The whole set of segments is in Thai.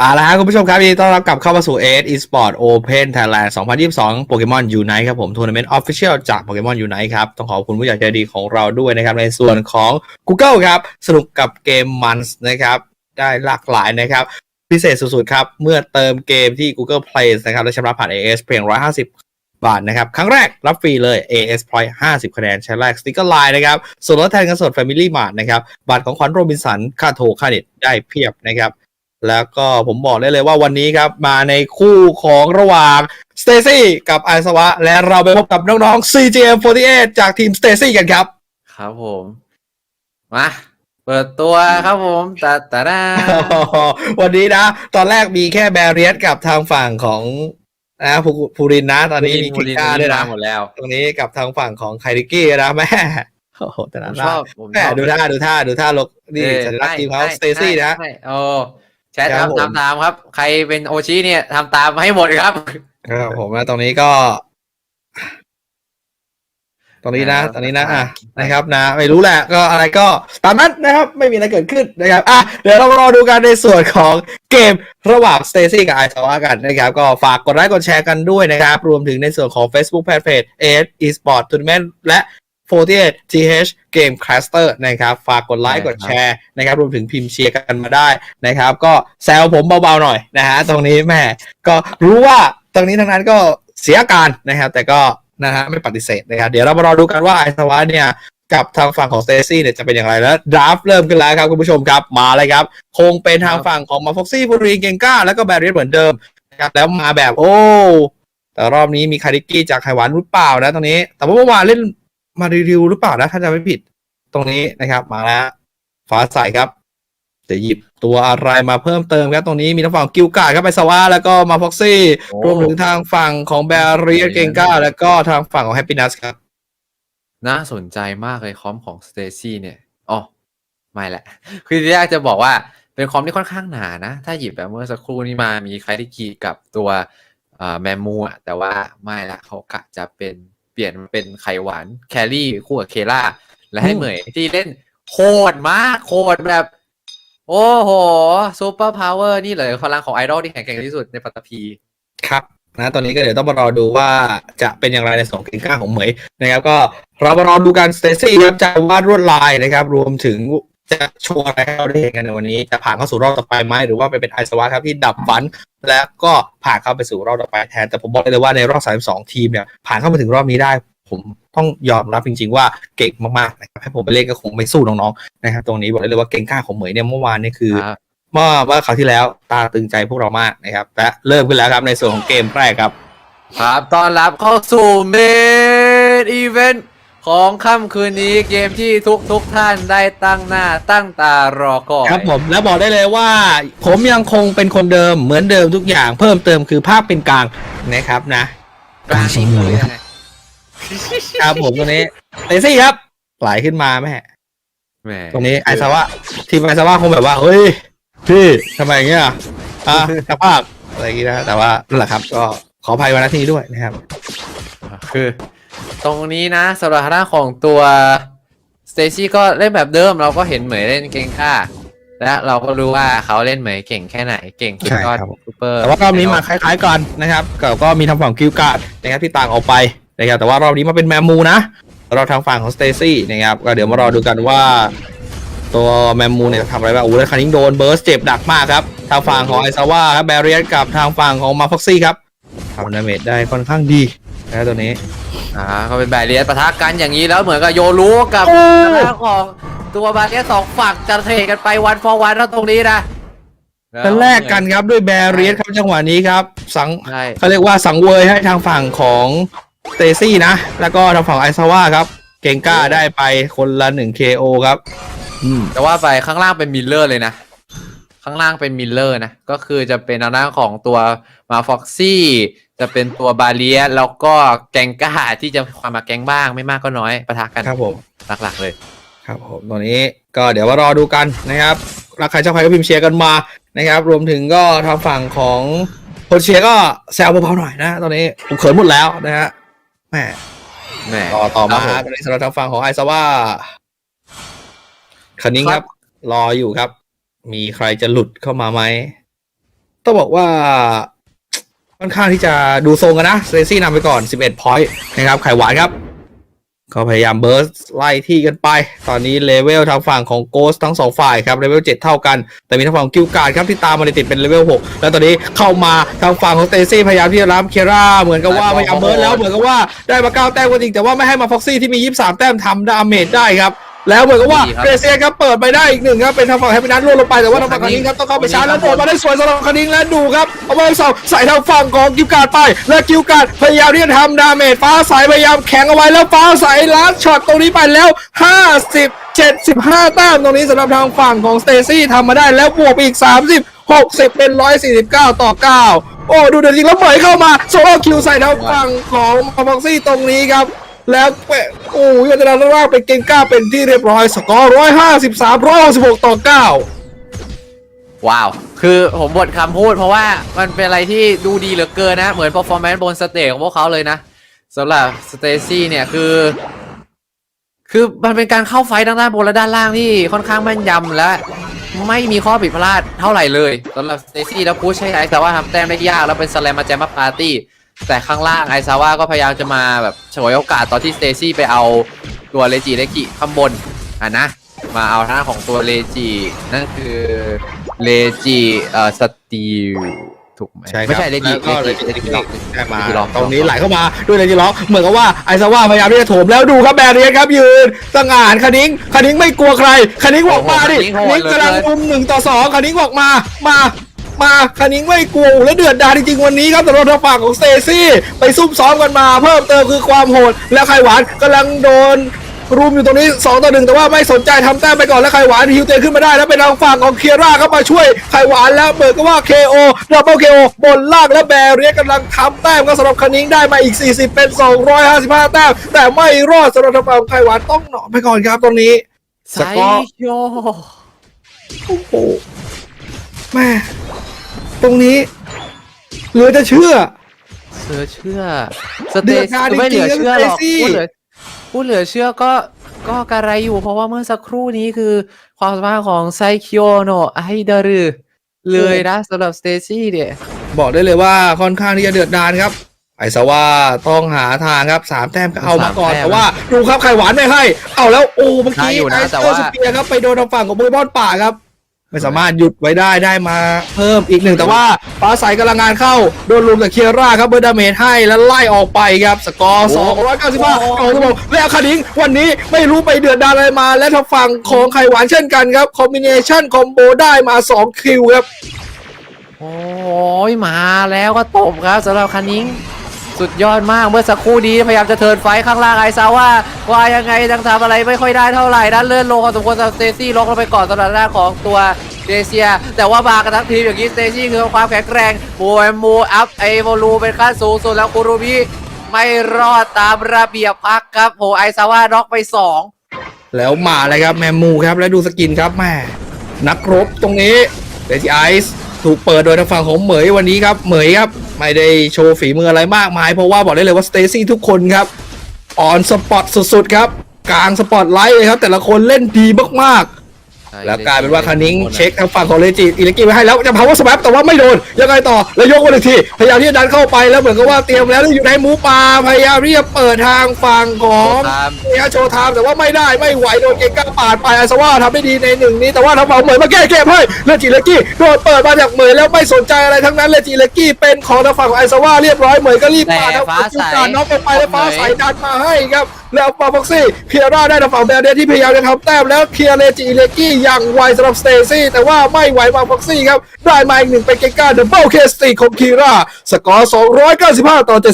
เอาละครับคุณผู้ชมครับยินดีต้อนรับกลับเข้ามาสู่ AS Esport Open Thailand 2022โปเกมอน Unite ครับผมทัวร์นาเมนต์ Official จากโปเกมอน Unite ครับ ต้องขอบคุณผู้ใหญ่ใจดีของเราด้วยนะครับ ในส่วนของ Google ครับ สนุกกับเกมมันส์นะครับ ได้หลากหลายนะครับ พิเศษสุดๆครับ เมื่อเติมเกมที่ Google Play นะครับ และชำระผ่าน AS เพียง 150 บาทนะครับ ครั้งแรกรับฟรีเลย AS Point 50 คะแนนใช้แรกสติ๊กเกอร์ไลน์นะครับส่วนลดแทนเงินสด Family Mart นะครับบัตรของขวัญโรบินสันค่าโทรค่าเน็ตได้เพียบนะครับ แล้วก็ผมบอกได้เลยว่าวันนี้ครับมาในคู่ของระหว่างสเตซี่กับไอสวะ และเราไปพบกับน้องๆ CGM48 จากทีมสเตซี่กันครับ ครับผม มาเปิดตัวครับผมตาตาดาวันนี้นะ ตอนแรกมีแค่แบเรียสกับทางฝั่งของนะภูภูรินทร์นะ ตอนนี้มีมูคิลินก้าด้วยนะหมดแล้ว ตรงนี้กับทางฝั่งของไคริกี้นะแม่โอ้โหแต่ผละมหชน้าอบผมแม่ชอบดูท่าดูท่าดูท่าลกนี่เออสัญลักษณ์ทีมเขาใช่สเตซี่ใช่นะใช่โอ้ แชทครับผมทำทำตามครับ ใครเป็นโอชิเนี่ยทำตามให้หมดครับครับผมนะตรงนี้ก็ ตรงนี้นะ ตรงนี้นะอะนะครับ นะ ไม่รู้แหละ ก็อะไรก็ตามนั้นนะครับ ไม่มีอะไรเกิดขึ้นนะครับอะเดี๋ยวเรามารอดูกันในส่วนของเกมระหว่างสเตซี่กับไอซาวากันนะครับ ก็ฝากกดไลค์กดแชร์กันด้วยนะครับ รวมถึงในส่วนของ Facebook Fanpage AS Esport Tournament และ 48 TH Game Caster นะครับ ฝากกดไลค์ใช่กครับดแชร์นะครับ รวมถึงพิมพ์เชียร์กันมาได้นะครับ ก็แซวผมเบาๆหน่อยนะฮะ ตรงนี้แม่ก็รู้ว่าตรงนี้ทั้งนั้นก็เสียอาการนะครับ แต่ก็นะฮะไม่ปฏิเสธนะครับ เดี๋ยวเรามารอดูกันว่าไอซาวะเนี่ย กับทางฝั่งของสเตซี่เนี่ยจะเป็นอย่างไรแล้วดราฟเริ่มขึ้นแล้วครับคุณผู้ชมครับ มาเลยครับ คงเป็นทางฝั่งของมาฟ็อกซี่บูรีเกงก้า แล้วก็แบร r ียเหมือนเดิมนะครับแล้วมาแบบโอ้แต่รอบนี้มีคาริกี้จากไขหวานหรือเปล่านะตรงนี้ แต่ว่าเมื่อวานเล่น มารีวิวหรือเปล่านะถ้าจะไม่ผิด ตรงนี้นะครับ มาแล้วฟ้าใสครับจะหยิบตัวอะไรมาเพิ่มเติมครับตรงนี้มีทางฝั่งกิลการ์ดครับไปสวาแล้วก็มาฟ็อกซี่โอ้รวมถึงทางฝั่งของแบร r ียเกงก้า แล้วก็ทางฝั่งของแฮปปี้นัสครับ น่าสนใจมากเลยคอมของสเตซี่เนี่ยอ๋อไม่แหละ คือที่แรกจะบอกว่าเป็นคอมที่ค่อนข้างหนานะ ถ้าหยิบแบบเมื่อสักครู่นี้มามีใครที่กีกับตัวแมมมูอะแต่ว่าไม่ละเขากะจะเป็นเปลี่ยนมาเป็นไข่หวานแครี่คู่กับเคล่าและให้อืมเหมยที่เล่นโคตรมากโคตรแบบ โอ้โหซูเปอร์พาวเวอร์นี่เลยพลังของไอดอลที่แข็งแกร่งที่สุดในปัตตภีครับนะตอนนี้ก็เดี๋ยวต้องมารอดูว่าจะเป็นอย่างไรในสองเกมก้าของเหมยนะครับ ก็เรามารอดูกันสเตซี่ครับจะวาดลวดลายนะครับ รวมถึง จะโชว์อะไรให้เราได้เห็นกันในวันนี้จะผ่านเข้าสู่รอบต่อไปไหมหรือว่าไปเป็นไอสวาครับที่ดับฝัน แล้วก็ผ่านเข้าไปสู่รอบต่อไปแทน แต่ผมบอกเลยว่าในรอบ 32 ทีมเนี่ยผ่านเข้ามาถึงรอบนี้ได้ ผมต้องยอมรับจริง ๆ ว่าเก่งมากๆนะครับให้ผมไปเล่นก็คงไม่สู้น้องๆนะครับตรงนี้บอกได้เลยว่าเก่งกล้าของเหมยเนี่ยเมื่อวานเนี่ยคือครับเมื่อเมื่อคราวที่แล้วตาตึงใจพวกเรามากนะครับและเริ่มขึ้นแล้วครับในส่วนของเกมแรกครับ ครับต้อนรับเข้าสู่เมนอีเวนต์ ของค่ำคืนนี้เกมที่ทุกทุกๆท่านได้ตั้งหน้าตั้งตารอคอยครับผมแล้วบอกได้เลยว่า ผมยังคงเป็นคนเดิมเหมือนเดิมทุกอย่างเพิ่มเติมคือภาพเป็นกลางนะครับนะกลางสีเหลืองครับผมตรงนี้เตซี่ครับไหลขึ้นมาแม่แหมตรงนี้ไอซาวะทีมไอซาวะคงแบบว่าเฮ้ยพี่ทำไมอย่างเงี้ยอะสภาพอะไรอย่างงี้นะแต่ว่านั่นแหละครับ ก็ขออภัยวันนาทีด้วยนะครับ คือ ตรงนี้นะสำหรับทางด้านของตัวสเตซี่ก็เล่นแบบเดิมเราก็เห็นเหมยเล่นเก่งค่าและเราก็รู้ว่าเขาเล่นเหมยเก่งแค่ไหนเก่งสุดยอดใช่ครับ ซูเปอร์แต่ว่ารอบนี้มาคล้ายๆกันนะครับก็ก็มีทางฝั่งกิลการ์ดนะครับที่ต่างออกไปนะครับแต่ว่ารอบนี้มาเป็นแมมมูนะเราทางฝั่งของสเตซี่นะครับก็เดี๋ยวมารอดูกันว่า ตัวแมมมูเนี่ยจะทำอะไรบ้างโอ้โหแล้วคันนี้โดนเบิร์สเจ็บหนักมากครับทางฝั่งของไอซาว่าครับแบเรียสกับทางฝั่งของมาฟ็อกซี่ครับทำดาเมจได้ค่อนข้างดี นะตัวนี้ อ่าก็เป็นแบเรียสปะทะกันอย่างนี้แล้วเหมือนกับโยรู้กับโอ้ ทางด้านของตัวบาเรียสสองฝั่งจะเทรดกันไปวันฟอร์วันแล้วตรงนี้นะจะแลกกันครับด้วยแบเรียสครับจังหวะนี้ครับ สังใช่เขาเรียกว่าสังเวยให้ทางฝั่งของสเตซี่นะ แล้วก็ทางฝั่งไอซาว่าครับ เกงก้าได้ไปคนละหนึ่ง KO ครับ อืม แต่ว่าไปข้างล่างเป็นมิลเลอร์เลยนะ ข้างล่างเป็นมิลเลอร์นะ ก็คือจะเป็นทางด้านของตัวมาฟ็อกซี่ จะเป็นตัวบาเลียแล้วก็แกงก้าที่จะความมาแกงบ้างไม่มากก็น้อยปะทะกันครับผมหลักๆเลย ครับผมตอนนี้ก็เดี๋ยวมารอดูกันนะครับรักใครชอบใครก็พิมพ์เชียร์กันมานะครับ รวมถึงก็ทางฝั่งของคนเชียร์ก็แซวเบาๆหน่อยนะ ตอนนี้ผมเขินหมดแล้วนะฮะแหมแหมต่อต่อมาครับผตอนนี้สำหรับทางฝั่งของไอซาว่าคันนี้ครับ รออยู่ครับ มีใครจะหลุดเข้ามาไหมต้องบอกว่า ค่อนข้างที่จะดูทรงกันนะเซซี่นำไปก่อน 11 พอยต์นะครับ ไข่หวานครับ ก็พยายามเบิร์สไล่ที่กันไป ตอนนี้เลเวลทางฝั่งของโกสทั้งสองฝ่ายครับ เลเวล 7 เท่ากัน แต่มีทางฝั่งของกิลการ์ดครับที่ตามมาในติดเป็นเลเวล 6 แล้วตอนนี้เข้ามาทางฝั่งของเตซี่พยายามที่จะรับเคราเหมือนกับว่าพยายามเบิร์สแล้วเหมือนกับว่าได้มา9แต้มก็จริงแต่ว่าไม่ให้มาฟ็อกซี่ที่มี 23 แต้มทำดาเมจได้ครับ แล้วเหมือนกับว่าดีครับ เกรเซียครับเปิดไปได้อีกหนึ่งครับเป็นทางฝั่งแฮปปี้นัทล่วงลงไปแต่ว่าทางฝั่งคานิงครับต้องเข้าไปชาร์จแล้วโดดมาได้สวยสำหรับคานิงและดูครับเอาไปสองใส่ทางฝั่งของกิวการ์ดไปและกิวการ์ดพยายามที่จะทำดาเมจฟ้าใสพยายามแข็งเอาไว้แล้วฟ้าใสลัดช็อตตรงนี้ไปแล้ว 50 75แต้มตรงนี้สำหรับทางฝั่งของสเตซี่ทำมาได้แล้วบวกไปอีก 30 60 เป็น 149 ต่อ 9 โอ้ดูเดือดจริงแล้วเหมยเข้ามาโซโล่คิวใส่ทางฝั่งของฟ็อกซี่ตรงนี้ครับ แล้วเปะโอ้ยอันตราล่างเป็นเกงก้าเป็นที่เรียบร้อยสกอร์ร้อยห้าสิบสามร้อยหกสิบหกต่อเก้าว้าว คือผมบทคำพูดเพราะว่ามันเป็นอะไรที่ดูดีเหลือเกินนะ เหมือน performance บนสเตจของพวกเขาเลยนะสำหรับสเตซี่เนี่ยคือ คือมันเป็นการเข้าไฟท์ทั้งด้านบนและด้านล่างที่ค่อนข้างแม่นยำและไม่มีข้อผิดพลาดเท่าไหร่เลยสำหรับสเตซี่แล้วพุชให้ไอซาว่าทำแต้มได้ยากแล้วเป็นสแลมมาแจมมาปาร์ตี้ แต่ข้างล่างไอซาว่าก็พยายามจะมาแบบฉวยโอกาสตอนที่สเตซี่ไปเอาตัวเลจิเลกิข้างบนอะนะ มาเอาทางด้านของตัวเลจินั่นคือเลจิเอ่อสตีลถูกไหมไม่ใช่เลจิก็เลเลยจิจะเลจิได้เลมาจิล็อกตรงนี้ไหลเข้ามาด้วยเลยจิล็อกเหมือนกับว่าไอซาว่าพยายามที่จะโถมแล้วดูครับแบรียนครับยืนสง่านคณิงคณิงไม่กลัวใครคณิงบอกมาดิคณิงกำลังรุมหนึ่งต่อสองคณิงบอกมามา มาคณิงไม่กลัวและเดือดดาลจริงๆวันนี้ครับสำหรับทางฝั่งของสเตซี่ไปซุ่มซ้อมกันมา เพิ่มเติมคือความโหดแล้วไข่หวานกำลังโดนรุมอยู่ตรงนี้ 2 ต่อหนึ่งแต่ว่าไม่สนใจทำแต้มไปก่อนแล้วไข่หวานฮิวเตนขึ้นมาได้ แล้วเป็นทางฝั่งของเคียร่าเข้ามาช่วยไข่หวานแล้วเบิร์ก็ว่า KO ดับเบิล KO บนล่างและแบเรียกำลังทำแต้มก็สำหรับคณิงได้มาอีก 40 เป็น 255 แต้ม แต่ไม่รอดสำหรับทางฝั่งของไข่หวานต้องหนอนไปก่อนครับตรงนี้ไซสกอร์โยโอ้โหแม่ ตรงนี้ เหลือจะเชื่อเสือเชื่อสเดืเตอดดาลไม่เหลือจริงๆเชื่อหรอกสเตซี่พูดเหลือพูดเหลือเชื่อก็ก็กระไรอยู่ เพราะว่าเมื่อสักครู่นี้คือความสามารถของไซคิโอโนไอดารุเลยนะสำหรับสเตซี่เนี่ย บอกได้เลยว่าค่อนข้างที่จะเดือดดาลครับ ไอซาว่าต้องหาทางครับสามแต้มก็เอามาก่อนสามแต้มแต่ว่าดูครับไข่หวานไม่ให้ เอาแล้วโอ้เมื่อกี้ได้อยู่ไอนะสแต่เตอร์ว่าสเปียร์ครับไปโดนทางฝั่งของโปเกมอนป่าครับ ไม่สามารถหยุดไว้ได้ได้มาเพิ่มอีกหนึ่ง แต่ว่าฟ้าใสกำลังงานเข้า โดนลุมจากเคียร่าครับเบอร์ดาเมจให้แล้วไล่ออกไปครับ สกอร์สองร้อยเก้าสิบห้าเอาทุกคนแล้วคานิงวันนี้ไม่รู้ไปเดือดดาลอะไรมา และทางฝั่งของไข่หวานเช่นกันครับ คอมบิเนชันคอมโบได้มาสองคิวครับ โอ้ยมาแล้วก็ตบครับสำหรับคันนิ้ง สุดยอดมากเมื่อสักครู่นี้พยายามจะเทิร์นไฟท์ข้างล่างไอซาว่าว่ายังไงยังทำอะไรไม่ค่อยได้เท่าไหร่ด้านเลื่อนลงพอสมควรสำหรับสเตซี่ล็อกลงไปก่อนสำหรับด้าของตัวเดเซีย แต่ว่ามากันทั้งทีมอย่างนี้สเตซี่คือความแข็งแกร่งมูเอมูอัพไอโวลูเป็นขั้นสูงสุดแล้วคูรูบิไม่รอดตามระเบียบพักครับโหไอซาว่าน็อกไปสองแล้วมาเลยครับแมมมูครับแล้วดูสกินครับแม่นักรบตรงนี้เดจิไอซ์ ถูกเปิดโดยทางฝั่งของเหมยวันนี้ครับเหมยครับไม่ได้โชว์ฝีมืออะไรมากมาย เพราะว่าบอกได้เลยว่าสเตซี่ทุกคนครับออนสปอตสุดๆครับกลางสปอตไลท์เลยครับแต่ละคนเล่นดีมากๆ แล้วกลายเป็นว่าคานิงเช็คทางฝั่งของเลจิอิเลกิไว้ให้แล้วจะพาวเวอร์สแวปแต่ว่าไม่โดนยังไงต่อแล้วยกมาอีกทีพยายามที่จะดันเข้าไปแล้วเหมือนกับว่าเตรียมแล้วที่อยู่ในหมูป่าพยายามที่จะเปิดทางฝั่งของตามเนี่ยโชว์ไทม์แต่ว่าไม่ได้ไม่ไหวโดนเกงก้าปาดไปอาสว่าทำได้ดีในหนึ่งนี้แต่ว่าทางฝั่งเหมยมาแก้เกมให้เลจิเลกี้โดนเปิดมาจากเหมยแล้วไม่สนใจอะไรทั้งนั้นเลจิเลกี้เป็นของทางฝั่งของไอซาว่าเรียบร้อยเหมยก็รีบปาดทางฝั่งจุการน็อกไปไปแล้วฟ้าใสดันมาให้ครับแล้วฟาบ็อกซี่เคียร่าได้ทางฝั่งแบรเดียที่พยายามจะทำแต้มแล้วเคลียร์เลจิเลกี้อย่างไวสำหรับสเตซี่แต่ว่าไม่ไหวฟาบ็อกซี่ครับได้มาอีกหนึ่งเป็นเกก้าดับเบิลเคสตีของคีร่าสกอร์ 295 ต่อ 71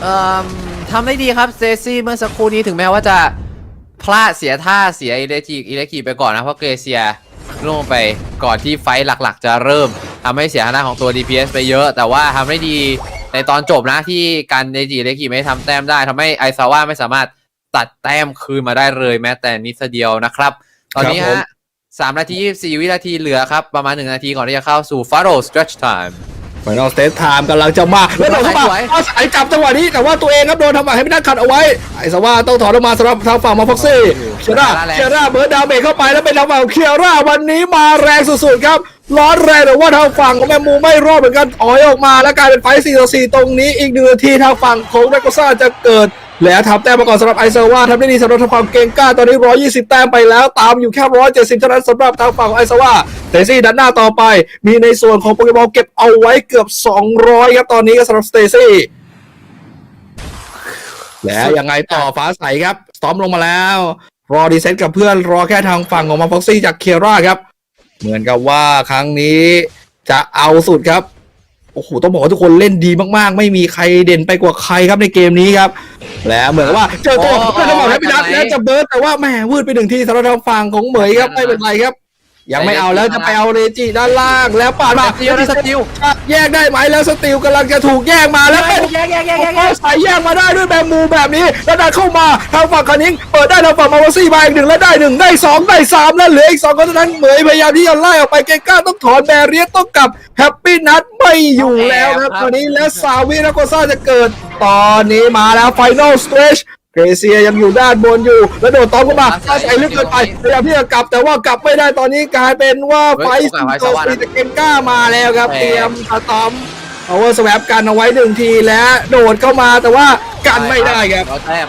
เอ่อทำได้ดีครับเซซี่เมื่อสักครู่นี้ถึงแม้ว่าจะพลาดเสียท่าเสียอิเล็กทริอิเลกทริไปก่อนนะเพราะเกรเซีย ลงไปก่อนที่ไฟท์หลักๆ จะเริ่มทำให้เสียหน้าของตัว DPS ไปเยอะ แต่ว่าทำได้ดีในตอนจบนะที่การเนจิอิเล็กทริกไม่ทำแต้มได้ทำให้ไอซาว่าไม่สามารถตัดแต้มคืนมาได้เลยแม้แต่นิดเดียวนะครับ ตอนนี้ครับผม ฮะสามนาทียี่สี่วินาทีเหลือครับ ประมาณหนึ่งนาทีก่อนที่จะเข้าสู่ Faro Stretch Time ไฟนอลสเตทไทม์กำลังจะมาแล้วโดนเข้ามาสวยฟ้าใสจับจังหวะนี้แต่ว่าตัวเองครับโดนทำให้ไม่ได้ขัดเอาไว้ ไอซาว่าต้องถอนออกมาสำหรับทางฝั่งมาฟ็อกซี่เคียร่าเคียร่าเบิร์ดดาวเมจเข้าไปแล้วเป็นทางฝั่งของเคียร่าวันนี้มาแรงสุดๆครับร้อนแรงแต่ว่าทางฝั่งของแมมมูไม่รอดเหมือนกันถอยออกมา แล้วกลายเป็นไฟต์4ต่อ4ตรงนี้อีกหนึ่งนาทีทางฝั่งของนักกซ่าจะเกิด แล้วทำแต้มมาก่อนสำหรับไอเซอร์ว่าทำได้ดีสำหรับทางฝั่งเกงก้าตอนนี้ 120 แต้มไปแล้ว ตามอยู่แค่ 170 เท่านั้นสำหรับทางฝั่งของไอเซอร์ว่าเตซี่ดันหน้าต่อไป มีในส่วนของโปเกมอลเก็บเอาไว้เกือบ 200 ครับตอนนี้ก็สำหรับสเตซี่แล้วยังไงต่อฟ้าใสครับสตอมลงมาแล้ว รอดีเซตกับเพื่อนรอแค่ทางฝั่งของมาฟ็อกซี่จากเคียร่าครับ เหมือนกับว่าครั้งนี้จะเอาสุดครับ โอ้โหต้องบอกว่าทุกคนเล่นดีมากๆ ไม่มีใครเด่นไปกว่าใครครับในเกมนี้ครับ แล้วเหมือนกับว่าเจอตัวโอ้โหเพื่อนจะบอกให้พี่นัทไม่เป็นไรแล้วจะเบิร์ดแต่ว่าแหมวืดไปหนึ่งทีสำหรับทางฝั่งของเหมยครับไม่เป็นไรครับ ยังไม่เอาแล้วจะไปเอาเรจิด้านล่างแล้วปาดมาสติลนะสติลแยกได้ไหมแล้วสติลกำลังจะถูกแยกมาแล้วเป็นแยกแยกแยกแยกโอ้สายแยกมาได้ด้วยแบบมูแบบนี้แล้วดันเข้ามาทางฝั่งคานิงเปิดได้ทางฝั่งมาวาซี่มาอีกหนึ่งแล้วได้หนึ่งได้สองได้สามแล้วเหลืออีกสองคนเท่านั้นเหมยพยายามที่จะไล่ออกไปเกก้าต้องถอนแบเรียสต้องกลับแฮปปี้นัทไม่อยู่แล้วครับตอนนี้แล้วซาวินาโกซ่าจะเกิด ตอนนี้มาแล้วไฟนอลสเตรช เกรเซียยังอยู่ด้านบนอยู่ แล้วโดดตอมเข้ามาถ้าใส่ลึกเกินไปพยายามที่จะกลับแต่ว่ากลับไม่ได้ตอนนี้กลายเป็นว่าไฟสิงโตซีตะเกนก้ามาแล้วครับ เตรียมสตอมเอาเวอร์สแวปกันเอาไว้หนึ่งทีแล้วโดดเข้ามาแต่ว่ากันไม่ได้ครับร้อยแต้ม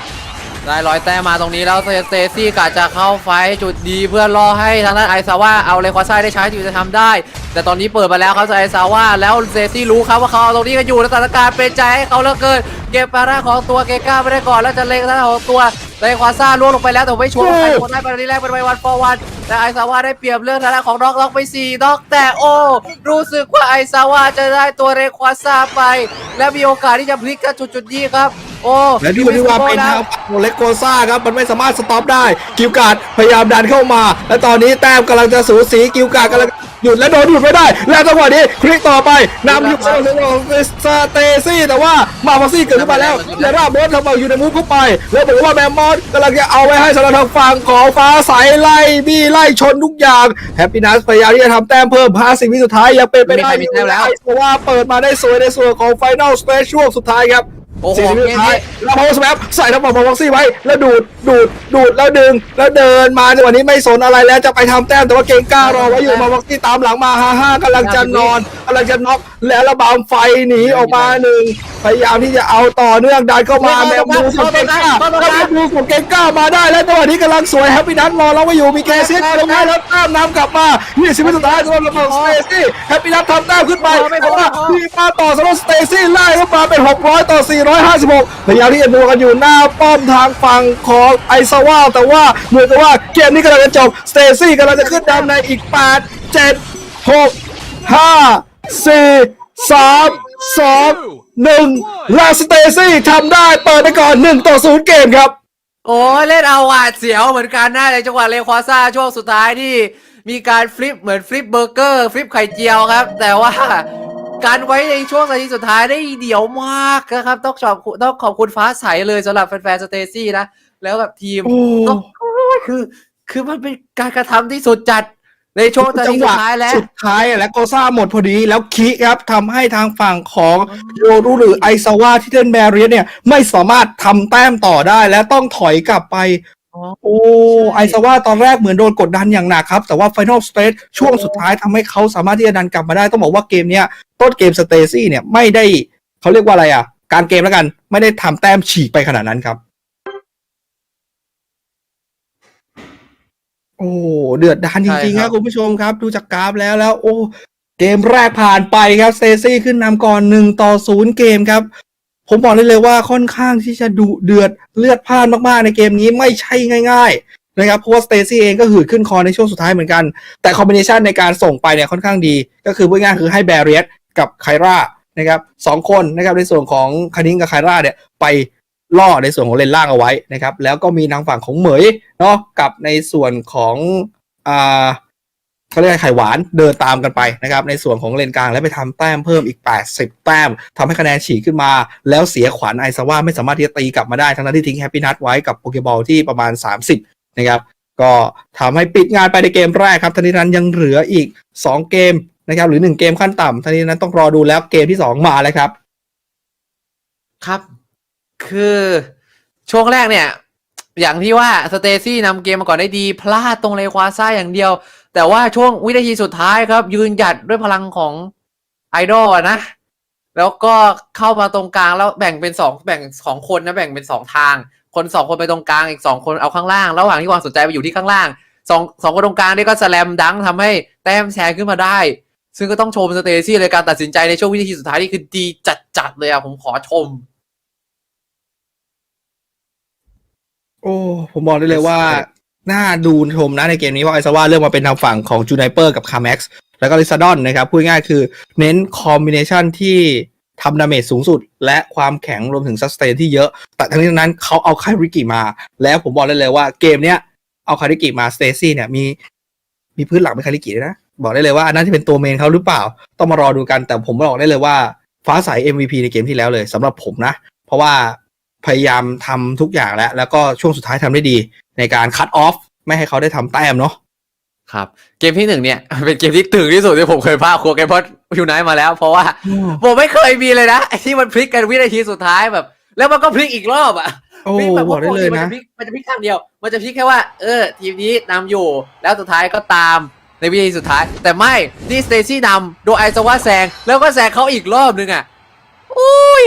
ได้ร้อยแต้มมาตรงนี้แล้วสเตซี่กะจะเข้าไฟจุดดีเพื่อรอให้ทางด้านไอซาว่าเอาเลควาซ่าได้ใช้ถึงจะทำได้ แต่ตอนนี้เปิดมาแล้วครับไอซาว่าแล้วเซซี่รู้ครับว่าเขาเอาตรงนี้กันอยู่สถานการณ์เป็นใจให้เขาเหลือเกินเก็บปาร่าของตัวเกก้าไม่ได้ก่อนแล้วจะเล็งทางด้านของตัวเลควาซ่าล่วงลงไปแล้วแต่ไม่ชัวร์ใครคนได้ไปนี้แรกเป็นไววันฟอร์วันแต่ไอซาว่าได้เปรียบเรื่องทางด้านของด็อกล็อกไปสี่ด็อกแต่โอ้รู้สึกว่าไอซาว่าจะได้ตัวเรควาซ่าไป และมีโอกาสที่จะพลิกกันจุดๆนี้ครับ โอ้และดูดีว่าเป็นทางฝั่งของเลโกซ่าครับมันไม่สามารถสต็อปได้กิวการ์ดพยายามดันเข้ามา และตอนนี้แต้มกำลังจะสูสีกิวการ์ดกำลังหยุดและโดนหยุดไม่ได้ และจังหวะนี้คลิกต่อไปนำอยู่ของของสเตซี่แต่ว่ามาฟอซี่เกิดขึ้นมาแล้วและราบอสทำเอาอยู่ในมูฟเข้าไป แล้วบอกว่าแมมมอสกำลังจะเอาไว้ให้สำหรับทางฝั่งของฟ้าใสไล่บี้ไล่ชนทุกอย่างแฮปปี้นัสพยายามที่จะทำแต้มเพิ่ม50วิสุดท้ายยังเป็นไปได้อยู่เพราะว่าเปิดมาได้สวยในส่วนของไฟนอลสเปซช่วงสุดท้ายครับ โอ้โหสี่สิบวิเกสุมดท้ายนี้แล้วพาวเวอร์สแมปใส่ทั้งหมดบอลซี่ไว้ แล้วดูดดูดดูดแล้วดึง แล้วเดินมาจังหวะนี้ไม่สนอะไรแล้วจะไปทำแต้มแต่ว่าเก่งกล้ารอไว้อยู่มาบ็อกซี่ตามหลังมาฮ่าฮ่ากำลังจะนอนกำลังจะน็อก แล้วระบามไฟหนีออกมาหนึ่งพยายามที่จะเอาต่อเนื่องดันเข้ามาแมวมูของเก่งกล้าแล้วแมวมูของเก่งกล้ามาได้แล้วจังหวะนี้กำลังสวยแฮปปี้นัทรอเราไว้อยู่มีแกเซียนลงมาแล้วแต้มนำกลับมา20วิสุดท้ายสำหรับระเบิดสเตซี่แฮปปี้นัททำแต้มขึ้นไปแต่ว่ามีมาต่อสำหรับสเตซี่ไล่เข้ามาเป็น 600 ต่อ 456 พยายามที่จะดูกันอยู่หน้าป้อมทางฝั่งของไอซาว่าแต่ว่าเหมือนกับว่าเกมนี้กำลังจะจบสเตซี่กำลังจะขึ้นนำในอีก 8 7 6 5 4 3 2 1และสเตซี่ทำได้เปิดไปก่อน1ต่อ0เกมครับ โอ้ยเล่นเอาหวาดเสียวเหมือนกันนะในจังหวะเลควาซ่าช่วงสุดท้ายที่มีการฟลิปเหมือนฟลิปเบอร์เกอร์ฟลิปไข่เจียวครับ แต่ว่าการไว้ในช่วงนาทีสุดท้ายได้เดี่ยวมากนะครับ ต้องขอบคุณต้องขอบคุณฟ้าใสเลยสำหรับแฟนๆสเตซี่นะ แล้วแบบทีมโอ้ต้องโอ้ยคือคือมันเป็นการกระทำที่สุดจัด ในช่วงนาจัทีงหสุวะดท้ายแล้วสุดท้ายอะและโกซ่าหมดพอดีแล้วคิครับทำให้ทางฝั่งของโยรุหรือไอซาวาที่เล่นแบเรียเนี่ย ไม่สามารถทำแต้มต่อได้และต้องถอยกลับไปอ๋อโอ้ไอซาวาตอนแรกเหมือนโดนกดดันอย่างหนักครับ แต่ว่า Final Stage ช่วงสุดท้ายทำให้เขาสามารถที่จะดันกลับมาได้ ต้องบอกว่าเกมเนี้ยต้นเกมสเตซี่เนี่ยไม่ได้เขาเรียกว่าอะไรอะ การเกมแล้วกัน ไม่ได้ทำแต้มฉีกไปขนาดนั้นครับ โอ้เดือดดานจริงๆใช่คครัรับบคุณผู้ชมครับ ดูจากกราฟแล้วแล้ว โอ้ เกมแรกผ่านไปครับสเตซี่ขึ้นนำก่อนหนึ่งต่อศูนย์เกมครับ ผมบอกได้เลยว่าค่อนข้างที่จะดุเดือดเลือดพล่านมากๆในเกมนี้ไม่ใช่ง่าย ๆ นะครับเพราะว่าสเตซี่เองก็หืดขึ้นคอในช่วงสุดท้ายเหมือนกัน แต่คอมบิเนชันในการส่งไปเนี่ยค่อนข้างดี ก็คือพูดง่ายๆคือให้แบเรียสกับไคร่านะครับสองคนนะครับในส่วนของคานิงกับไคร่าเนี่ยไป ล่อในส่วนของเลนล่างเอาไว้นะครับ แล้วก็มีทางฝั่งของเหมยเนาะกับในส่วนของอ่าเขาเรียกอะไรไข่หวานเดินตามกันไปนะครับ ในส่วนของเลนกลางแล้วไปทำแต้มเพิ่มอีก 80 แต้มทำให้คะแนนฉีกขึ้นมา แล้วเสียขวัญไอซาว่าไม่สามารถที่จะตีกลับมาได้ทั้งนั้นที่ทิ้งแฮปปี้นัทไว้กับโปเกบอลที่ประมาณ 30 นะครับ ก็ทำให้ปิดงานไปในเกมแรกครับทันทีนั้นยังเหลืออีก 2 เกมนะครับหรือ 1 เกมขั้นต่ำทันทีนั้นต้องรอดูแล้วเกมที่ 2 มาแล้วครับ ครับ คือช่วงแรกเนี่ย อย่างที่ว่าสเตซี่นำเกมมาก่อนได้ดี พลาดตรงเลควาซ่าอย่างเดียว แต่ว่าช่วงวินาทีสุดท้ายครับ ยืนหยัดด้วยพลังของไอดอลนะ แล้วก็เข้ามาตรงกลางแล้วแบ่งเป็นสองแบ่งสองคนนะแบ่งเป็นสองทาง คนสองคนไปตรงกลางอีกสองคนเอาข้างล่าง ระหว่างที่ความสนใจไปอยู่ที่ข้างล่างสองสองคนตรงกลางนี่ก็สแลมดังก์ทำให้แต้มแชร์ขึ้นมาได้ ซึ่งก็ต้องชมสเตซี่เลยการตัดสินใจในช่วงวินาทีสุดท้ายนี่คือดีจัดๆเลยอะผมขอชม โอ้ ผมบอกได้เลยว่า น่าดูชมนะในเกมนี้ เพราะไอซาว่าเลือกมาเป็นทางฝั่งของจูไนเปอร์กับคา m ม็กซ์แล้วก็ลิซาดอนนะครับ พูดง่ายๆคือเน้นคอมบิเนชันที่ทำดาเมจสูงสุด และความแข็งรวมถึงซัสเตนที่เยอะ แต่ทั้งนี้ทั้งนั้นเขาเอาไคริกิมา แล้วผมบอกได้เลยว่าเกมเนี้ยเอาไคริกิมาสเตซี่เนี่ยมี มีพื้นหลังเป็นไคริกิด้วยนะ บอกได้เลยว่าอันนั้นจะเป็นตัวเมนเขาหรือเปล่า ต้องมารอดูกันแต่ผมบอกได้เลยว่าฟ้าใส MVP ในเกมที่แล้วเลยสำหรับผมนะ เพราะว่า พยายามทำทุกอย่างแล้ว แล้วก็ช่วงสุดท้ายทำได้ดี ในการคั t ออฟไม่ให้เขาได้ทำแต้มเนาะครับเกมที่หนึ่งเนี่ยเป็นเกมที่ตึงที่สุดที่ผมเคยพากครัวเกมเพราะยูไนต์มาแล้ว เพราะว่าผมไม่เคยมีเลยนะไอ้ที่มันพลิกกันวินาทีสุดท้ายแบบ แล้วมันก็พลิกอีกรอบอะโอ้พลิกแบบบอกได้เลยมันะจะพลิกมันจะพลิกข้างเดียว มันจะพลิกแค่ว่า เออ ทีมนี้นำอยู่ แล้วสุดท้ายก็ตามในวินาทีสุดท้าย แต่ไม่นี่สเตซี่นำโดยไอซาวาแซงแล้วก็แซงเขาอีกรอบนึงอะอุ้ย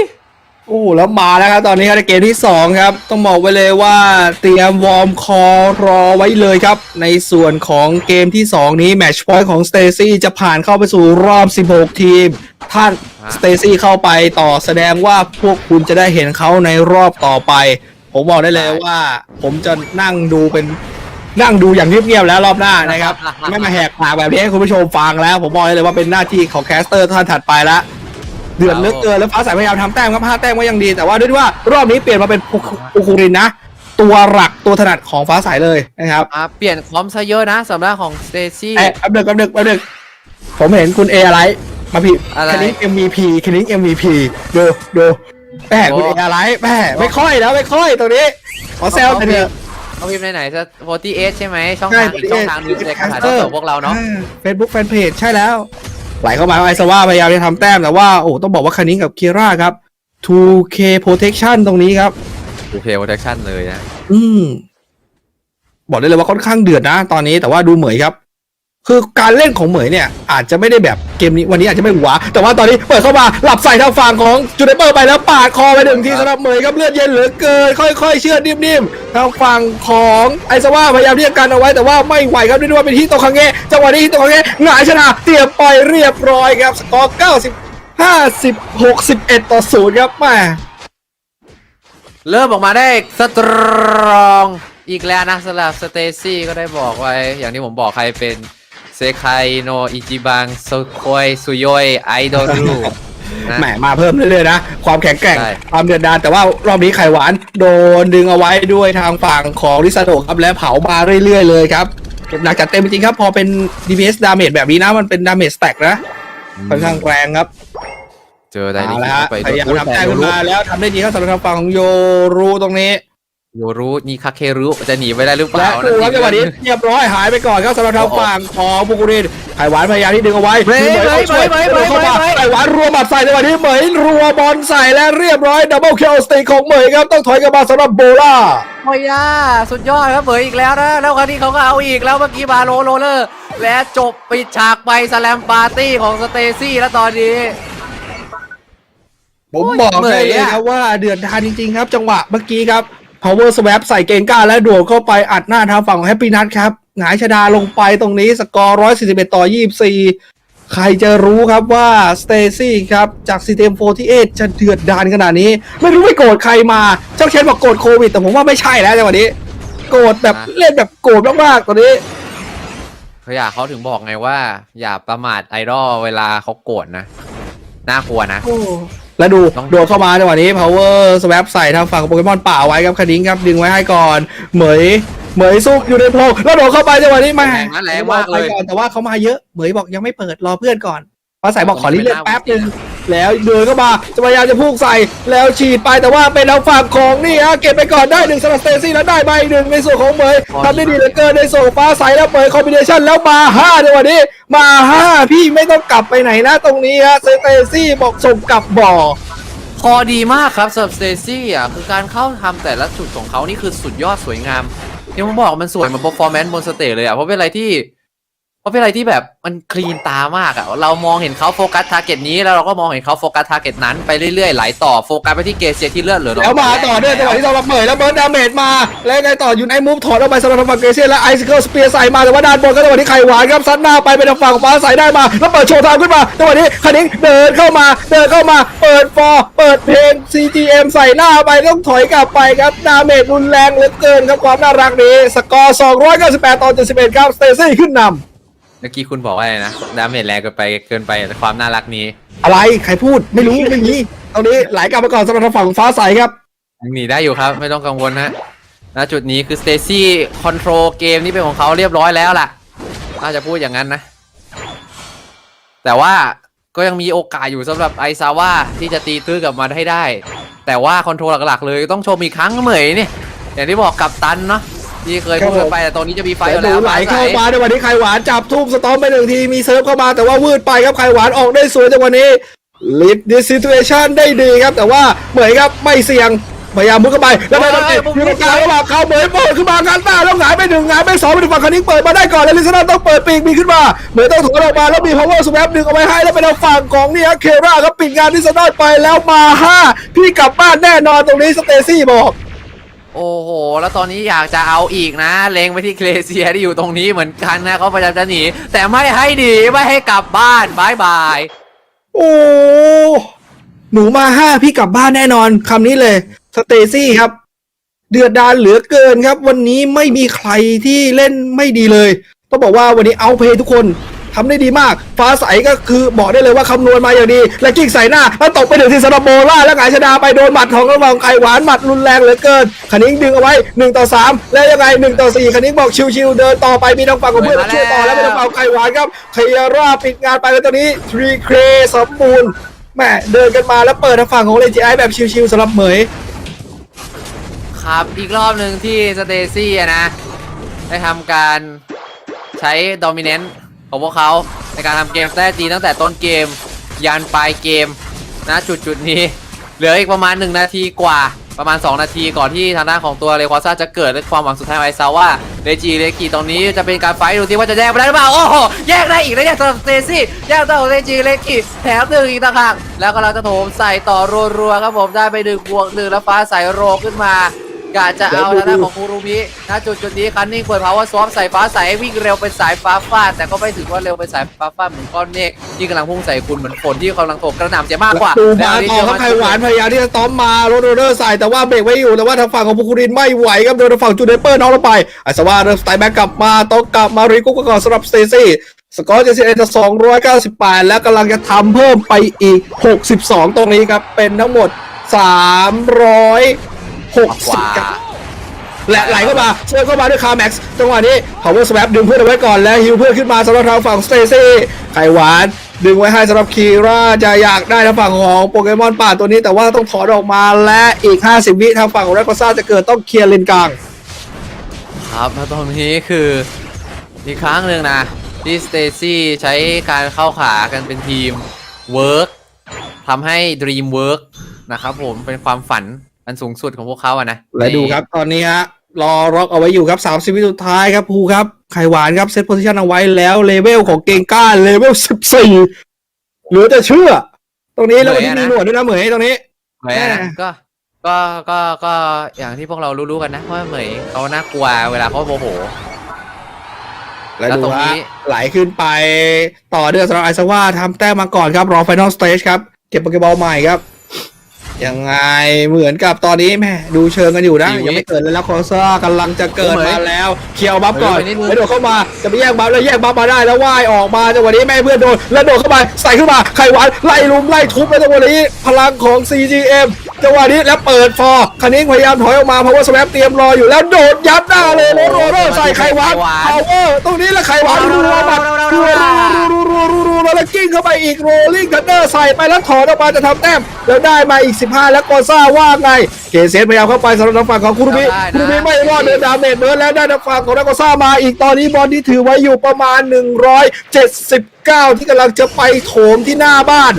โอ้แล้วมาแล้วครับตอนนี้ครับในเกมที่ 2 ครับ ต้องบอกไว้เลยว่าเตรียมวอร์มคอรอไว้เลยครับ ในส่วนของเกมที่ 2 นี้แมชพอยต์ของสเตซี่จะผ่านเข้าไปสู่รอบ 16 ทีม ท่านสเตซี่เข้าไปต่อแสดงว่าพวกคุณจะได้เห็นเขาในรอบต่อไป ผมบอกได้เลยว่า ผมจะนั่งดูเป็นนั่งดูอย่างเงียบๆแล้วรอบหน้านะครับ ไม่มาแหกปากแบบนี้ให้คุณผู้ชมฟังแล้ว ผมบอกได้เลยว่าเป็นหน้าที่ของแคสเตอร์ท่านถัดไปแล้ว เดือดเหลือเกินแล้วฟ้าใสพยายามทำแต้มครับห้าแต้มก็ยังดี แต่ว่าด้วยที่ว่ารอบนี้เปลี่ยนมาเป็นปูปูคูรินนะ ตัวหลักตัวถนัดของฟ้าใสเลยนะครับอะเปลี่ยนคอมซะเยอะนะสำหรับของสเตซี่เอ๊ะแป๊บเดึกแป๊บเดึกแป๊บเดึกผมเห็นคุณเออะไรมาพี่อะไรคณิง MVP คณิง MVP ดูดูแม่คุณเออะไรแม่ไม่ค่อยแล้วไม่ค่อยตรงนี้ขอแซวหน่อยเถอะเขาพิมพ์ในไหนจะ48ใช่ไหมช่องใช่ทางอีกช่องทางหนึงในการถ่ายทอดสดพวกเราเนาะเฟซบุ๊กแฟนเพจใช่แล้ว ไหลเข้ามาไอซาว่าพยายามจะทำแต้มแต่ว่าโอ้ต้องบอกว่าคณิงกับเคียร่าครับ 2K Protection ตรงนี้ครับ โอเคโปรดักชั่นเลยนะ อืม บอกได้เลยว่าค่อนข้างเดือดนะตอนนี้แต่ว่าดูเหมยครับ คือการเล่นของเหมยเนี่ย อาจจะไม่ได้แบบเกมนี้วันนี้อาจจะไม่หวาแต่ว่าตอนนี้เปิดเข้ามาหลับใส่ทางฝั่งของจูเนเปอร์ไปแล้วปาดคอไปหนึ่งทีสำหรับเหมยครับเลือดเย็นเหลือเกินค่อย ๆ เชื่อดนิ่มๆทางฝั่งของไอซาว่าพยายามที่จะกันเอาไว้แต่ว่าไม่ไหวครับด้วยว่าเป็นฮิโตคังเงะจังหวะนี้ฮิโตคังเงะหงายชนะเตรียมปล่อยเรียบร้อยครับสกอร์90 50 61 ต่อ 0 ครับแม่เริ่มออกมาได้สตรองอีกแล้วนะสำหรับสเตซี่ก็ได้บอกไว้ อย่างที่ผมบอกใครเป็น เซคายโนอิจิบังโซโคยซุโยยไอดอรูนะแหมมาเพิ่มเรื่อยๆนะ ความแข็งแกร่ง ใช่ ความเดือดดาลแต่ว่ารอบนี้ไข่หวานโดนดึงเอาไว้ด้วยทางฝั่งของริซาโดะครับและเผามาเรื่อยๆเลยครับหนักจัดเต็มจริงๆครับ พอเป็น DPS ดาเมจแบบนี้นะ มันเป็นดาเมจสแต็กนะค่อนข้างแรงครับ เจอได้เอาดีละฮะไปพยายามโดนทำแต้มขึ้นมาแล้วทำได้ดีครับสำหรับทางฝั่งของโยรูตรงนี้ โยรู้นี่คาเครุจะหนีไปได้หรือเปและล่าดูครับจังหวะนี้เรียบร้อยหายไปก่อนครับสำหรับทางฝั่งของบุกุรินไข่หวานพยายามที่ดึงเอาไว้เฮ้ยมีเหมยเข้าช่วยเฮ้ยเฮ้ยเข้ามาเฮ้ยไข่หวานรัวหมัดใส่จังหวะนี้เหมยรัวบอลใส่และเรียบร้อยดับเบิลคิลสติกของเหมยครับต้องถอยกลับมาสำหรับโบล่า โอ้ยอะสุดยอดครับเบยอีกแล้วนะ แล้วคราวนี้เขาก็เอาอีกแล้วเมื่อกี้บาโลโรเลอร์ และจบปิดฉากไปสแลมปาร์ตี้ของสเตซี่แล้วตอนนี้ ผมโอ้ยบอกเหนื่เลอยยอะครับว่าเดือดดาลจริงๆครับ จังหวะเมื่อกี้ครับ power swap ใส่เกงก้าและโดดเข้าไปอัดหน้าทางฝั่งของแฮปปี้นัทครับ หงายชดาลงไปตรงนี้สกอร์ 141 ต่อ 24 ใครจะรู้ครับว่าสเตซี่ครับ จากซีเ m 48 จะเดือดดาลขนาดนี้ ไม่รู้ไม่โกรธใครมาเจ้าเชนบอกโกรธโควิด แต่ผมว่าไม่ใช่แล้วจังหวะนี้ โกรธแบบเล่นแบบโกรธมากๆตอนนี้เขาอยากเขาถึงบอกไงว่า อย่าประมาทไอดอลเวลาเขาโกรธนะ น่ากลัวนะแล้วดูต้อง โดดเข้ามาจังหวะนี้ power swap ใส่ทางฝั่งโปเกมอนป่าไว้ครับคดิงครับดึงไว้ให้ก่อน เหมยเหมยซุกอยู่ในโพรงแล้วโดดเข้าไปจังหวะนี้มาแรงนะแรงมากเลยไปก่อนแต่ว่าเขามาเยอะเหมยบอกยังไม่เปิดรอเพื่อนก่อนฟ้าใสบอกขอรีบเล่นแป๊บนึง แล้วเดินเข้ามาจะพยายามจะพุ่งใส่แล้วฉีดไปแต่ว่าเป็นทางฝั่งของนี่ฮะเก็บไปก่อนได้หนึ่งสำหรับสเตซี่แล้วได้ใบหนึ่งในส่วนของเหมยทำได้ดีเหลือเกินในส่วนฟ้าใสแล้วเหมยคอมบิเนชันแล้วมาห้าในวันนี้มาห้าพี่ไม่ต้องกลับไปไหนนะ ตรงนี้ฮะสเตซี่บอกส่งกลับบ่อพอดีมากครับสำหรับสเตซี่อะคือการเข้าทำแต่ละจุดของเขานี่คือสุดยอดสวยงามที่ผมบอกมันสวยเหมือน performance บนสเตจเลยอะเพราะเป็นอะไรที่ เขาเป็นอะไรที่แบบมันคลีนตามากอะเรามองเห็นเขาโฟกัสทาร์เก็ตนี้แล้วเราก็มองเห็นเขาโฟกัสทาร์เก็ตนั้นไปเรื่อยๆไหลต่อโฟกัสไปที่เกเซียที่เลือดเหลือน้ยแล้วมาต่อเนื่องจังหวะที่เราเบิดแล้วเบิร์ดดาเมจมา แล้วไงต่ออยู่ในมูฟถอดออกไปสำหรับทางฝั่งเกรเซียและไอซิเคิลสเปียร์ใส่มาแต่ว่าด้านบนก็จังหวะที่ไข่หวานครับซัดหน้าไปเป็นทางฝั่งของฟ้าใส่ได้มาแล้วเปิดโชว์ทางขึ้นมาจังหวะนี้คันนิ้งเดินเข้ามาเดินเข้ามาเปิดฟอร์เปิดเพลง CGM ใส่หน้าไปต้องถอยกลับไปครับดาเมจรุนแรงเหลือเกินครับความน่ารักนี้สกอร์298ต่อ71ครับสเตซี่ขึ้นนำ เมื่อกี้คุณบอกว่าอะไรนะดาเมจแรงเกินไปเกินไปแต่ความน่ารักนี้อะไร ใครพูดไม่รู้ ไม่มีตอนนี้ไหลกลับมาก่อนสำหรับทางฝั่งของฟ้าใสครับ ยังหนีได้อยู่ครับ ไม่ต้องกังวลนะณจุดนี้คือสเตซี่คอนโทรลเกมนี้เป็นของเขาเรียบร้อยแล้วล่ะน่าจะพูดอย่างนั้นนะ แต่ว่าก็ยังมีโอกาสอยู่สำหรับไอซาว่าที่จะตีตื้อกลับมาให้ได้ แต่ว่าคอนโทรลหลักๆเลยต้องชมอีกครั้งเหมยนี่อย่างที่บอกกับตันเนาะ ที่เคยพูดกันไปแต่ตอนนี้จะมีไฟไฟอยู่แล้แล้ววไหลฟ้าใสเข้ามาในวันนี้ไข่หวานจับทุ่มสตอมไปหนึ่งทีมีเซิร์ฟเข้ามาแต่ว่าวืดไปครับไข่หวานออกได้สวยจังหวะนี้ลิดดิสซิทูเอชันได้ดีครับ แต่ว่าเหมยครับไม่เสี่ยงพยายามมุดเข้าไปแล้วได้ตำแหน่งอยู่ตรงกลางระหว่างเขาเหมยเปิดขึ้นมางานหน้าแล้วหงายไปหนึ่งหงายไปสองไปถึงฝั่งคันนิ้งเปิดมาได้ก่อนแล้วลิซนาต้องเปิดปีกมีขึ้นมาเหมยต้องถอยออกมาแล้วมี power swap ดึงเอาไว้ให้แล้วเป็นทางฝั่งของนี่ฮะเคราครับปิดงานลิซนาไปแล้วมาห้าพี่กลับบ้านแน่นอนตรงนี้สเตซี่บอก โอ้โห แล้วตอนนี้อยากจะเอาอีกนะ เลงไปที่เคลเซียที่อยู่ตรงนี้เหมือนกันนะเขาพยายามจะหนี แต่ไม่ให้ดีไม่ให้กลับบ้านบายบาย โอ้ หนูมาห้าพี่กลับบ้านแน่นอนคำนี้เลย สเตซี่ครับ เดือดดานเหลือเกินครับ วันนี้ไม่มีใครที่เล่นไม่ดีเลย ต้องบอกว่าวันนี้เอาเพย์ทุกคน ทำได้ดีมาก ฟ้าใสก็คือบอกได้เลยว่าคำนวณมาอย่างดี และกิ้งใส่หน้าแล้วตกไปถึงที่สระโบล่าแล้วหงายชนะไปโดนหมัดของระหว่างไข่หวานหมัดรุนแรงเหลือเกินขนิ้งดึงเอาไว้1ต่อ3แล้วยังไง1ต่อ4ขนิ้งบอกชิวๆเดินต่อไปมีทางฝั่งของเพื่อนมาช่วยต่อแล้วเป็นทางฝั่งของไข่หวานครับเคยาร่าปิดงานไปแล้วตอนนี้ทรีเครสมบูรณ์แม่เดินกันมาแล้วเปิดทางฝั่งของเลจิไอแบบชิวๆสำหรับเหมยครับอีกรอบหนึ่งที่สเตซี่นะได้ทำการใช้ดอมิเนนต์ ของพวกเขาในการทำเกมแต้จีตั้งแต่ต้นเกมยันปลายเกมนะจุดจุดนี้ เหลืออีกประมาณ 1 นาทีกว่าประมาณ 2 นาทีก่อนที่ทางด้านของตัวเรควาซ่าจะเกิดความหวังสุดท้ายไอซาว่าเรจิเรกิตรงนี้จะเป็นการไฟดูสิว่าจะแยกไปได้หรือเปล่าโอ้โหแยกได้อีกแล้วแยกตัวสเตซี่แยกตัวเรจิเรกิแถมหนึ่งอีกต่างหากแล้วก็เราจะโถมใส่ต่อรัวๆครับผมได้ไปดึงบวกหนึ่งแล้วฟ้าใส่โรขึ้นมา กะจะเอาทางด้านของคูรุมิณจุดจุดนี้คันนิ่งเปิดพาวเวอร์สวอปใส่ฟ้าใสวิ่งเร็วเป็นสายฟ้าฟาดแต่ก็ไม่ถึงว่าเร็วเป็นสายฟ้าฟาดเหมือนก้อนเมฆที่กำลังพุ่งใส่คุณเหมือนฝนที่กำลังตกกระหน่ำจะมากกว่าดูมาต่อครับไข่หวานพยายามที่จะต้อมมาโรดเดอร์ใส่แต่ว่าเบรกไว้อยู่แต่ว่าทางฝั่งของบุคุรินไม่ไหวครับโดนทางฝั่งจูเนเปอร์น็อกลงไปไอสวาเริ่มสไตล์แบ็กกลับมาต้องกลับมารีกุ๊กก่อนสำหรับสเตซี่สกอร์เจสิเอ็นจะ298แล้วกำลังจะทำเพิ่มไปอีก62ตรงนี้ครับเป็นทั้งหมด 360ครับและไหลเข้ามาเชิญเข้ามาด้วยคาร์แม็กซ์จังหวะนี้ power swap ดึงเพื่อนเอาไว้ก่อนและฮิวเพื่อนขึ้นมาสำหรับทางฝั่งสเตซี่ไข่หวาน ดึงไว้ให้สำหรับคีราจะอยากได้ทางฝั่งของโปเกมอนป่าตัวนี้แต่ว่าต้องถอนออกมาและอีก 50 วิทางฝั่งของแรกซ่าจะเกิดต้องเคลียร์เลนกลาง ครับแล้วตรงนี้คืออีกครั้งหนึ่งนะที่สเตซี่ใช้การเข้าขากันเป็นทีมเวิร์กทำให้ Dream Work นะครับผมเป็นความฝัน อันสูงสุดของพวกเขาอะนะและดูครับ ตอนนี้ฮะรอร็อกเอาไว้อยู่ครับ30วิสุดท้ายครับภูครับไข่หวานครับเซตโพซิชันเอาไว้แล้วเลเวลของเกงก้าเลเวล14เหลือจะเชื่อ ตรงนี้แล้ววันนี้มีหนวดด้วยนะเหมยตรงนี้เหมยนะก็ก็ก็ก็อย่างที่พวกเรารู้ๆกันนะว่าเหมยเขาน่ากลัวเวลาเขาโมโหและแล้วดูตรงนี้ฮะไหลขึ้นไปต่อเดือนสำหรับไอซาว่าทำแต้มมาก่อนครับ รอไฟนอลสเตจครับ เก็บโปเกบอลใหม่ครับ ยังไงเหมือนกับตอนนี้แม่ดูเชิงกันอยู่นะสี่วิยังไม่เกิดเลยแล้วคอซ่ากำลังจะเกิดเหมือนมาแล้วเคียวบัฟก่อนเหมือนนิดนึง แล้วโดดเข้ามาจะไปแย่งบัฟแล้วแย่งบัฟมาได้แล้วว่ายออกมาจังหวะนี้แม่ให้เพื่อนโดนแล้วโดดเข้ามาใส่ขึ้นมาไข่หวานไล่ลุมไล่ทุบแล้วจังหวะนี้พลังของ CGM จังหวะนี้แล้วเปิดฟอร์คันนี้พยายามถอยออกมาเพราะว่าสแวปเตรียมรออยู่แล้วโดดยัดหน้าเลยโรโรโรใส่ไขวานพาวเวอร์ตรงนี้แล้วไขวานรัวมารัวรัวรัวรัวรัวรัวแล้วกิ้งเข้าไปอีกโรลิ่งทันเดอร์ใส่ไปแล้วถอนออกมาจะทำแต้มแล้วได้มาอีก 15 แล้วกอซ่าว่าไงเกเซนพยายามเข้าไปสำหรับทางฝั่งของคุรุมิคุรุมิไม่รอดเดินดาเมจเดินแล้วได้ทางฝั่งของนักกอซ่ามาอีกตอนนี้บอลที่ถือไว้อยู่ประมาณ 179 ที่กำลังจะไปโถมที่หน้าบ้าน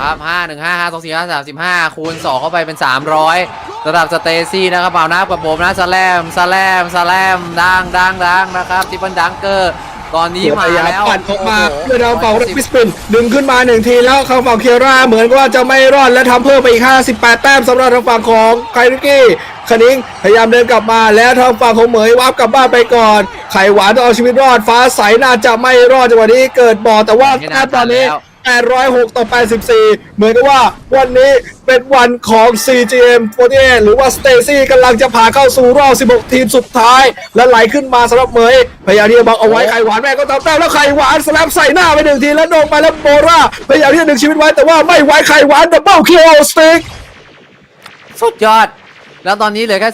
ครับห้าหนึ่งห้าห้าสองสี่ห้าสามสิบห้าคูณสองเข้าไปเป็นสามร้อยระดับสเตซี่นะครับเปล่านับกับผมนะสแลมสแลมสแลมดังดังดังนะครับทิปเปิลดังเกอร์ตอนนี้พมายายามแล้วปั่นออกมาโโหเพื่อทางฝั่งรักบิสปินดึงขึ้นมาหนึ่งทีแล้วเข้าฝั่งเคียร่าเหมือนกับว่าจะไม่รอดและทำเพิ่มไปอีก 58 แต้มสำหรับทางฝั่งของไคริกี้คณิงพยายามเดินกลับมาแล้วทางฝั่งของเหมยวับกลับบ้านไปก่อน ไข่หวานต้องเอาชีวิตรอดฟ้าใสน่าจะไม่รอดจังหวะนี้เกิดบ่อแต่ว่าไม่แต้น่ามตอนนี้แล้ว 806 ต่อ 84 เหมือนกับว่าวันนี้เป็นวันของ CGM 48หรือว่า Stacy กำลังจะผ่านเข้าสู่รอบ 16 ทีมสุดท้าย และไหลขึ้นมาสำหรับเหมยพยายามที่จะบังเอาไว้ไข่หวานแม่ก็ตามแต้มแล้วไข่หวานสแลปใส่หน้าไปหนึ่งทีแล้วโดนไปแล้วโบราพยายามที่จะดึงชีวิตไว้แต่ว่าไม่ไหวไข่หวานดับเบิลคิวสติ๊กสุดยอด แล้วตอนนี้เหลือแค่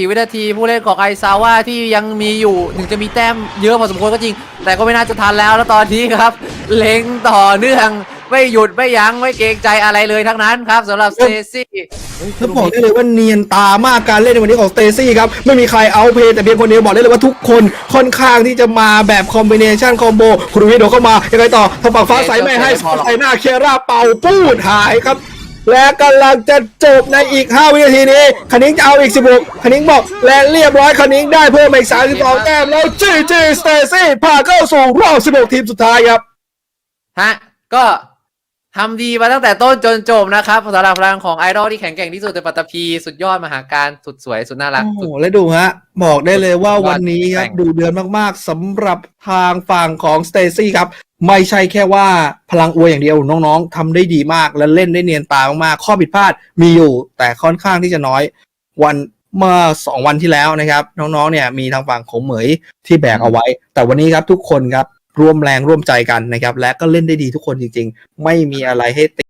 34วินาที ผู้เล่นของไอซาว่าที่ยังมีอยู่ถึงจะมีแต้มเยอะพอสมควรก็จริง แต่ก็ไม่น่าจะทันแล้วแล้วตอนนี้ครับ เล็งต่อเนื่องไม่หยุดไม่ยั้งไม่เกรงใจอะไรเลยทั้งนั้นครับสำหรับสเตซี่แล้วบอกได้เลยว่าเนียนตามากการเล่นในวันนี้ของสเตซี่ครับ ไม่มีใครเอาเพย์แต่เพียงคนเดียวบอกได้เลยว่าทุกคนค่อนข้างที่จะมาแบบคอมบิเนชันคอมโบคุณวิโดเข้ามา ยังไงต่อทางฝั่งฟ้าใสไม่ให้ใส่หน้าเคียร่าเป่าปูดหายครับ และกำลังจะจบในอีก 5 วินาทีนี้คณิงจะเอาอีก 16คณิงบอกและเรียบร้อยคณิงได้เพิ่มมาอีก 32 แต้มแล้วจีจีสเตซี่ผ่านเข้าสู่รอบ 16 ทีมสุดท้ายครับฮะก็ทำดีมาตั้งแต่ต้นจนจบนะครับสำหรับพลังของไอดอลที่แข็งแกร่งที่สุดในปัตตภีสุดยอดมหาการสุดสวยสุดน่ารักโอ้สุดโหแล้วดูฮะ บอกได้เลยว่าวันนี้ครับแข่งดูเดือนมากๆสำหรับทางฝั่งของสเตซี่ครับ ไม่ใช่แค่ว่าพลังอวยอย่างเดียวน้องๆทำได้ดีมากและเล่นได้เนียนตามากๆ ข้อผิดพลาดมีอยู่ แต่ค่อนข้างที่จะน้อย วันเมื่อสองวันที่แล้วนะครับ น้องๆเนี่ยมีทางฝั่งของเหมยที่แบกเอาไว้ แต่วันนี้ครับทุกคนครับร่วมแรงร่วมใจกันนะครับ และก็เล่นได้ดีทุกคนจริง ๆ ไม่มีอะไรให้ติ